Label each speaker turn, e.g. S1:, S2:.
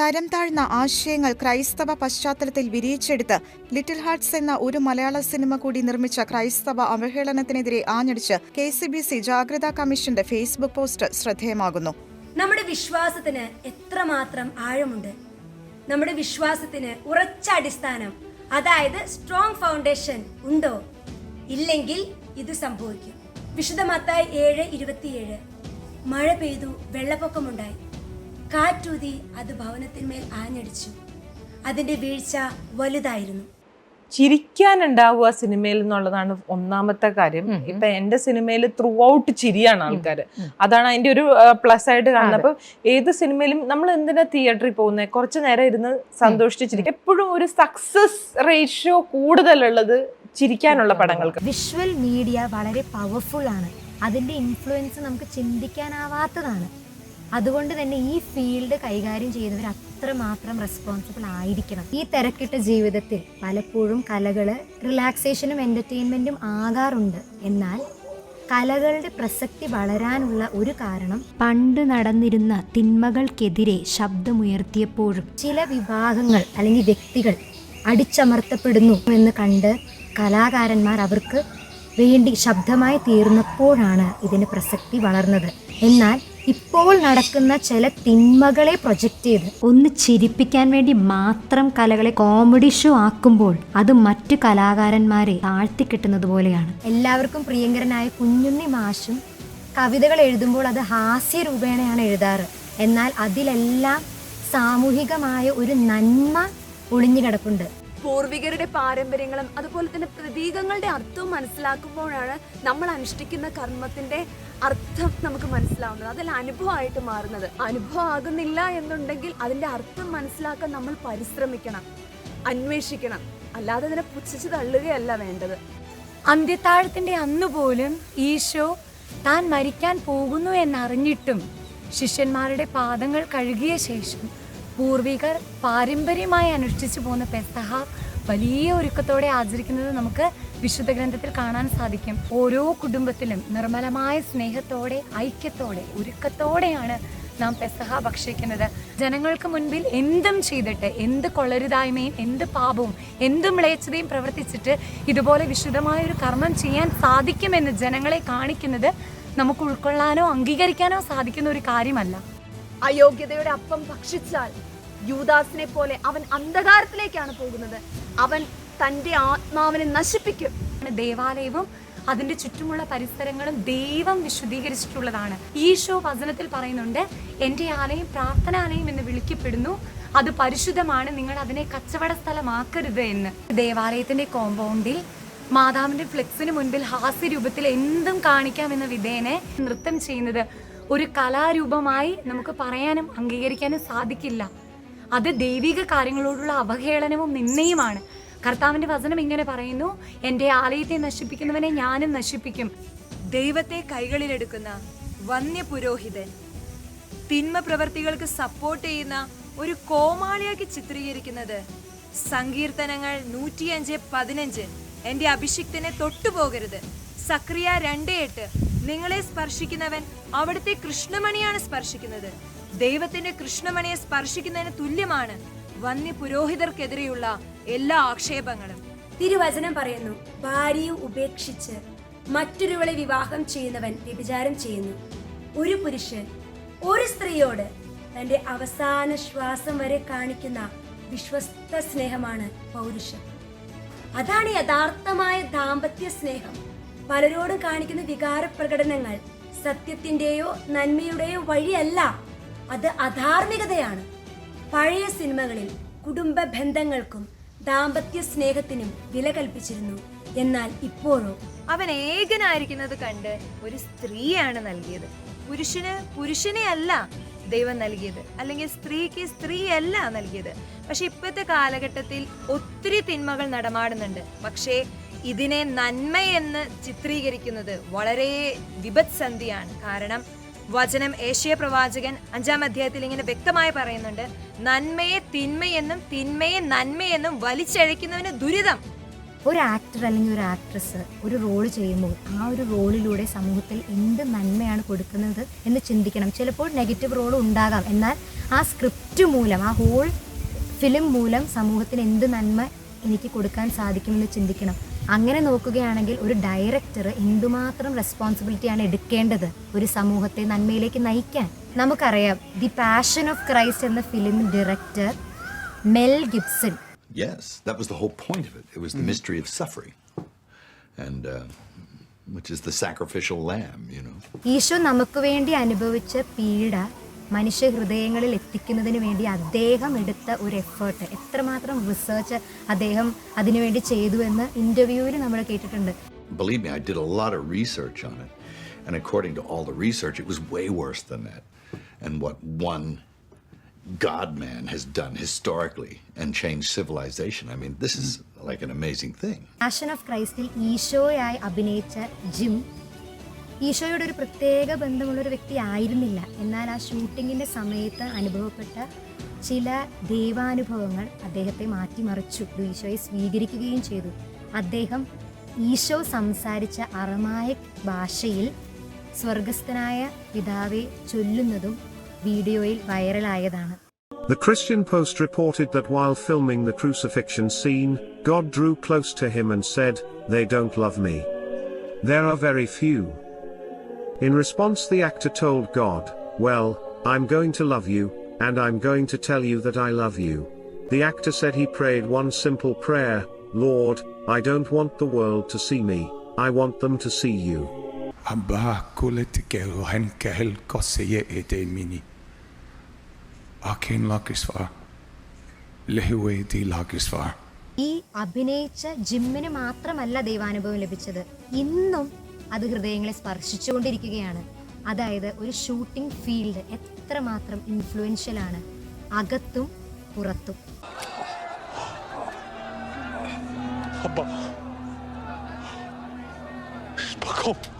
S1: തരം താഴ്ന്ന ആശയങ്ങൾ ക്രൈസ്തവ പശ്ചാത്തലത്തിൽ വിരിയിച്ചെടുത്ത് ലിറ്റിൽ ഹാർട്സ് എന്ന ഒരു മലയാള സിനിമ കൂടി നിർമ്മിച്ച ക്രൈസ്തവ അവഹേളനത്തിനെതിരെ ആഞ്ഞടിച്ച് കെ സി ബി സി ജാഗ്രതാ കമ്മീഷന്റെ ഫേസ്ബുക്ക് പോസ്റ്റ് ശ്രദ്ധേയമാകുന്നു.
S2: നമ്മുടെ വിശ്വാസത്തിന് എത്രമാത്രം ആഴമുണ്ട്? നമ്മുടെ വിശ്വാസത്തിന് ഉറച്ച അടിസ്ഥാനം അതായത് സ്ട്രോങ് ഫൗണ്ടേഷൻ ഉണ്ടോ? ഇല്ലെങ്കിൽ ഇത് സംഭവിക്കും. വിശുദ്ധ മത്തായി ഏഴ് ഇരുപത്തിയേഴ്. മഴ പെയ്തു വെള്ളപ്പൊക്കമുണ്ടായി. കാറ്റൂതി അത് ഭവനത്തിന്മേൽ ആഞ്ഞടിച്ചു. അതിന്റെ വീഴ്ച വലുതായിരുന്നു.
S3: ചിരിക്കാനുണ്ടാവുക സിനിമയിൽ എന്നുള്ളതാണ് ഒന്നാമത്തെ കാര്യം. ഇപ്പൊ എന്റെ സിനിമയിൽ ത്രൂ ഔട്ട് ചിരിയാണ് ആൾക്കാർ അതാണ് അതിന്റെ ഒരു പ്ലസ് ആയിട്ട് കാണുന്നത്. അപ്പൊ ഏത് സിനിമയിലും നമ്മൾ എന്തിനാ തിയേറ്ററിൽ പോകുന്നത് കുറച്ച് നേരം ഇരുന്ന് സന്തോഷിച്ച് ചിരിക്കും. എപ്പോഴും ഒരു സക്സസ് റേഷ്യോ കൂടുതലുള്ളത് ചിരിക്കാനുള്ള പടങ്ങൾക്ക്.
S4: വിഷ്വൽ മീഡിയ വളരെ പവർഫുൾ ആണ്. അതിന്റെ ഇൻഫ്ലുവൻസ് നമുക്ക് ചിന്തിക്കാനാവാത്തതാണ്. അതുകൊണ്ട് തന്നെ ഈ ഫീൽഡ് കൈകാര്യം ചെയ്യുന്നവർ അത്രമാത്രം റെസ്പോൺസിബിൾ ആയിരിക്കണം. ഈ തിരക്കിട്ട ജീവിതത്തിൽ പലപ്പോഴും കലകൾ റിലാക്സേഷനും എന്റർടൈൻമെന്റും ആകാറുണ്ട്. എന്നാൽ കലകളുടെ പ്രസക്തി വളരാനുള്ള ഒരു കാരണം പണ്ട് നടന്നിരുന്ന തിന്മകൾക്കെതിരെ ശബ്ദമുയർത്തിയപ്പോഴും ചില വിഭാഗങ്ങൾ അല്ലെങ്കിൽ വ്യക്തികൾ അടിച്ചമർത്തപ്പെടുന്നു എന്ന് കണ്ട് കലാകാരന്മാർ അവർക്ക് വേണ്ടി ശബ്ദമായി തീർന്നപ്പോഴാണ് ഇതിന് പ്രസക്തി വളർന്നത്. എന്നാൽ ഇപ്പോൾ നടക്കുന്ന ചില തിന്മകളെ പ്രൊജക്റ്റ് ചെയ്ത് ഒന്ന് ചിരിപ്പിക്കാൻ വേണ്ടി മാത്രം കലകളെ കോമഡി ഷോ ആക്കുമ്പോൾ അത് മറ്റു കലാകാരന്മാരെ താഴ്ത്തിക്കെട്ടുന്നത് പോലെയാണ്. എല്ലാവർക്കും പ്രിയങ്കരനായ കുഞ്ഞുണ്ണി മാഷും കവിതകൾ എഴുതുമ്പോൾ അത് ഹാസ്യ രൂപേണയാണ് എഴുതാറ്. എന്നാൽ അതിലെല്ലാം സാമൂഹികമായ ഒരു നന്മ ഒളിഞ്ഞു കിടപ്പുണ്ട്.
S5: പൂർവികരുടെ പാരമ്പര്യങ്ങളും അതുപോലെ തന്നെ പ്രതീകങ്ങളുടെ അർത്ഥവും മനസ്സിലാക്കുമ്പോഴാണ് നമ്മൾ അനുഷ്ഠിക്കുന്ന കർമ്മത്തിന്റെ അർത്ഥം നമുക്ക് മനസ്സിലാവുന്നത്. അതിൽ അനുഭവമായിട്ട് മാറുന്നത്. അനുഭവം ആകുന്നില്ല എന്നുണ്ടെങ്കിൽ അതിന്റെ അർത്ഥം മനസ്സിലാക്കാൻ നമ്മൾ പരിശ്രമിക്കണം അന്വേഷിക്കണം. അല്ലാതെ അതിനെ പുച്ഛിച്ച് തള്ളുകയല്ല വേണ്ടത്.
S6: അന്ത്യത്താഴത്തിന്റെ അന്നുപോലും ഈശോ താൻ മരിക്കാൻ പോകുന്നു എന്നറിഞ്ഞിട്ടും ശിഷ്യന്മാരുടെ പാദങ്ങൾ കഴുകിയ ശേഷം പൂർവികർ പാരമ്പര്യമായി അനുഷ്ഠിച്ചു പോകുന്ന പെസഹ വലിയ ഒരുക്കത്തോടെ ആചരിക്കുന്നത് നമുക്ക് വിശുദ്ധ ഗ്രന്ഥത്തിൽ കാണാൻ സാധിക്കും. ഓരോ കുടുംബത്തിലും നിർമ്മലമായ സ്നേഹത്തോടെ ഐക്യത്തോടെ ഒരുക്കത്തോടെയാണ് നാം പെസഹ ഭക്ഷിക്കുന്നത്. ജനങ്ങൾക്ക് മുൻപിൽ എന്തും ചെയ്തിട്ട് എന്ത് കൊള്ളരുതായ്മയും എന്ത് പാപവും എന്ത് മ്ലേച്ഛതയും പ്രവർത്തിച്ചിട്ട് ഇതുപോലെ വിശുദ്ധമായ ഒരു കർമ്മം ചെയ്യാൻ സാധിക്കുമെന്ന് ജനങ്ങളെ കാണിക്കുന്നത് നമുക്ക് ഉൾക്കൊള്ളാനോ അംഗീകരിക്കാനോ സാധിക്കുന്ന ഒരു കാര്യമല്ല.
S5: അയോഗ്യതയുടെ അപ്പം ഭക്ഷിച്ചാൽ യൂദാസിനെ പോലെ അവൻ അന്ധകാരത്തിലേക്കാണ് പോകുന്നത്. അവൻ തന്റെ ആത്മാവിനെ നശിപ്പിക്കും.
S6: ദേവാലയവും അതിന്റെ ചുറ്റുമുള്ള പരിസരങ്ങളും ദൈവം വിശുദ്ധീകരിച്ചിട്ടുള്ളതാണ്. ഈശോ വചനത്തിൽ പറയുന്നുണ്ട് എന്റെ ആലയം പ്രാർത്ഥനാലയം എന്ന് വിളിക്കപ്പെടുന്നു. അത് പരിശുദ്ധമാണ്. നിങ്ങൾ അതിനെ കച്ചവട സ്ഥലമാക്കരുത് എന്ന്. ദേവാലയത്തിന്റെ കോമ്പൗണ്ടിൽ മാതാവിന്റെ ഫ്ലെക്സിന് മുൻപിൽ ഹാസ്യ രൂപത്തിൽ എന്തും കാണിക്കാമെന്ന വിധേയനെ നൃത്തം ചെയ്യുന്നത് ഒരു കലാരൂപമായി നമുക്ക് പറയാനും അംഗീകരിക്കാനും സാധിക്കില്ല. അത് ദൈവിക കാര്യങ്ങളോടുള്ള അവഹേളനവും നിന്നയുമാണ് കർത്താവിന്റെ വചനം ഇങ്ങനെ പറയുന്നു എന്റെ ആലയത്തെ നശിപ്പിക്കുന്നവനെ ഞാനും നശിപ്പിക്കും.
S7: ദൈവത്തെ കൈകളിലെടുക്കുന്ന വന്യ പുരോഹിതൻ തിന്മ പ്രവർത്തികൾക്ക് സപ്പോർട്ട് ചെയ്യുന്ന ഒരു കോമാളിയാക്കി ചിത്രീകരിക്കുന്നത് സങ്കീർത്തനങ്ങൾ നൂറ്റിയഞ്ച് പതിനഞ്ച്. എന്റെ അഭിഷിക്തനെ തൊട്ടുപോകരുത്. സക്രിയ രണ്ട് എട്ട്. നിങ്ങളെ സ്പർശിക്കുന്നവൻ അവിടുത്തെ കൃഷ്ണമണിയാണ് സ്പർശിക്കുന്നത്. ദൈവത്തിന്റെ കൃഷ്ണമണിയെ സ്പർശിക്കുന്നതിന് തുല്യമാണ് വന്യ പുരോഹിതർക്കെതിരെയുള്ള എല്ലാ ആക്ഷേപങ്ങളും.
S2: തിരുവചനം പറയുന്നു ഭാര്യയെ ഉപേക്ഷിച്ച് മറ്റൊരുവളെ വിവാഹം ചെയ്യുന്നവൻ വ്യഭിചാരം ചെയ്യുന്നു. ഒരു പുരുഷൻ ഒരു സ്ത്രീയോട് തന്റെ അവസാന ശ്വാസം വരെ കാണിക്കുന്ന വിശ്വസ്ത സ്നേഹമാണ് പൗരുഷം. അതാണ് യഥാർത്ഥമായ ദാമ്പത്യ സ്നേഹം. പലരോടും കാണിക്കുന്ന വികാര പ്രകടനങ്ങൾ സത്യത്തിന്റെയോ നന്മയുടെയോ വഴിയല്ല. അത് അധാർമികതയാണ്. പഴയ സിനിമകളിൽ കുടുംബ ബന്ധങ്ങൾക്കും ദാമ്പത്യ സ്നേഹത്തിനും വില കൽപ്പിച്ചിരുന്നു. എന്നാൽ ഇപ്പോഴോ?
S7: അവൻ ഏകനായിരിക്കുന്നത് കണ്ട് ഒരു സ്ത്രീയാണ് നൽകിയത്. പുരുഷന് പുരുഷനെ അല്ല ദൈവം നൽകിയത്. അല്ലെങ്കിൽ സ്ത്രീക്ക് സ്ത്രീയല്ല നൽകിയത്. പക്ഷെ ഇപ്പോഴത്തെ കാലഘട്ടത്തിൽ ഒത്തിരി തിന്മകൾ നടമാടുന്നുണ്ട്. പക്ഷേ ഇതിനെ നന്മയെന്ന് ചിത്രീകരിക്കുന്നത് വളരെ വിപത്സന്ധിയാണ്. കാരണം വചനം ഏഷ്യ പ്രവാചകൻ അഞ്ചാം അധ്യായത്തിൽ ഇങ്ങനെ വ്യക്തമായി പറയുന്നുണ്ട് നന്മയെ തിന്മയെന്നും തിന്മയെ നന്മയെന്നും വലിച്ചഴയ്ക്കുന്നവന് ദുരിതം.
S4: ഒരു ആക്ടർ അല്ലെങ്കിൽ ഒരു ആക്ട്രസ് ഒരു റോൾ ചെയ്യുമ്പോൾ ആ ഒരു റോളിലൂടെ സമൂഹത്തിൽ എന്ത് നന്മയാണ് കൊടുക്കുന്നത് എന്ന് ചിന്തിക്കണം. ചിലപ്പോൾ നെഗറ്റീവ് റോൾ ഉണ്ടാകാം. എന്നാൽ ആ സ്ക്രിപ്റ്റ് മൂലം ആ ഹോൾ ഫിലിം മൂലം സമൂഹത്തിന് എന്ത് നന്മ എനിക്ക് കൊടുക്കാൻ സാധിക്കുമെന്ന് ചിന്തിക്കണം. അങ്ങനെ നോക്കുകയാണെങ്കിൽ ഒരു ഡയറക്ടർ എന്തുമാത്രം റെസ്പോൺസിബിലിറ്റിയാണ് എടുക്കേണ്ടത് ഒരു സമൂഹത്തെ നന്മയിലേക്ക് നയിക്കാൻ നമുക്കറിയാം ദി പാഷൻ ഓഫ് ക്രൈസ്റ്റ് എന്ന film director Mel Gibson
S8: Yes, that was the whole point of it. It was the mystery of suffering, and uh, which is the sacrificial lamb, you know.
S4: Eesho നമുക്ക് വേണ്ടി അനുഭവിച്ച പീഡ മനുഷ്യ ഹൃദയങ്ങളിൽ എത്തിക്കുന്നതിന് വേണ്ടി അദ്ദേഹം എടുത്ത ഒരു എഫേർട്ട് എത്രമാത്രം റിസർച്ച് അദ്ദേഹം അതിനുവേണ്ടി ചെയ്തു എന്ന് ഇന്റർവ്യൂവിൽ നമ്മൾ കേട്ടിട്ടുണ്ട്
S8: Believe me, I did a lot of research on it, and according to all the research, it was way worse than that. And what one God man has done historically and changed civilization. I mean, this is like an amazing thing.
S4: Passion of Christ, ഈശോയായി അഭിനയിച്ച gym ഈശോയോട് ഒരു പ്രത്യേക ബന്ധമുള്ള ഒരു വ്യക്തി ആയിരുന്നില്ല എന്നാൽ ആ ഷൂട്ടിങ്ങിന്റെ സമയത്ത് അനുഭവപ്പെട്ട ചില ദൈവാനുഭവങ്ങൾ അദ്ദേഹത്തെ മാറ്റിമറിച്ചു ഈശോയെ സ്വീകരിക്കുകയും ചെയ്തു അദ്ദേഹം ഈശോ സംസാരിച്ച അറമായ ഭാഷയിൽ സ്വർഗസ്ഥനായ പിതാവെ ചൊല്ലുന്നതും വീഡിയോയിൽ വൈറലായതാണ്
S9: The Christian Post reported that while filming the crucifixion scene, God drew close to him and said, They don't love me. There are very few. In response, the actor told God, Well, I'm going to love you, and I'm going to tell you that I love you. The actor said he prayed one simple prayer Lord, I don't want the world to see me, I want them to see you.
S10: Abba kulet kero hen kehel koseye ete mini. Akin lakisvar. Lehuwe di lakisvar.
S4: ഈ അഭിനയിച്ച ജിമ്മിന് മാത്രമല്ല ദൈവാനുഭവം ലഭിച്ചത് ഇന്നും അത് ഹൃദയങ്ങളെ സ്പർശിച്ചുകൊണ്ടിരിക്കുകയാണ് അതായത് ഒരു ഷൂട്ടിംഗ് ഫീൽഡ് എത്രമാത്രം ഇൻഫ്ലുവൻഷ്യൽ ആണ് അകത്തും പുറത്തും.
S10: Bakom.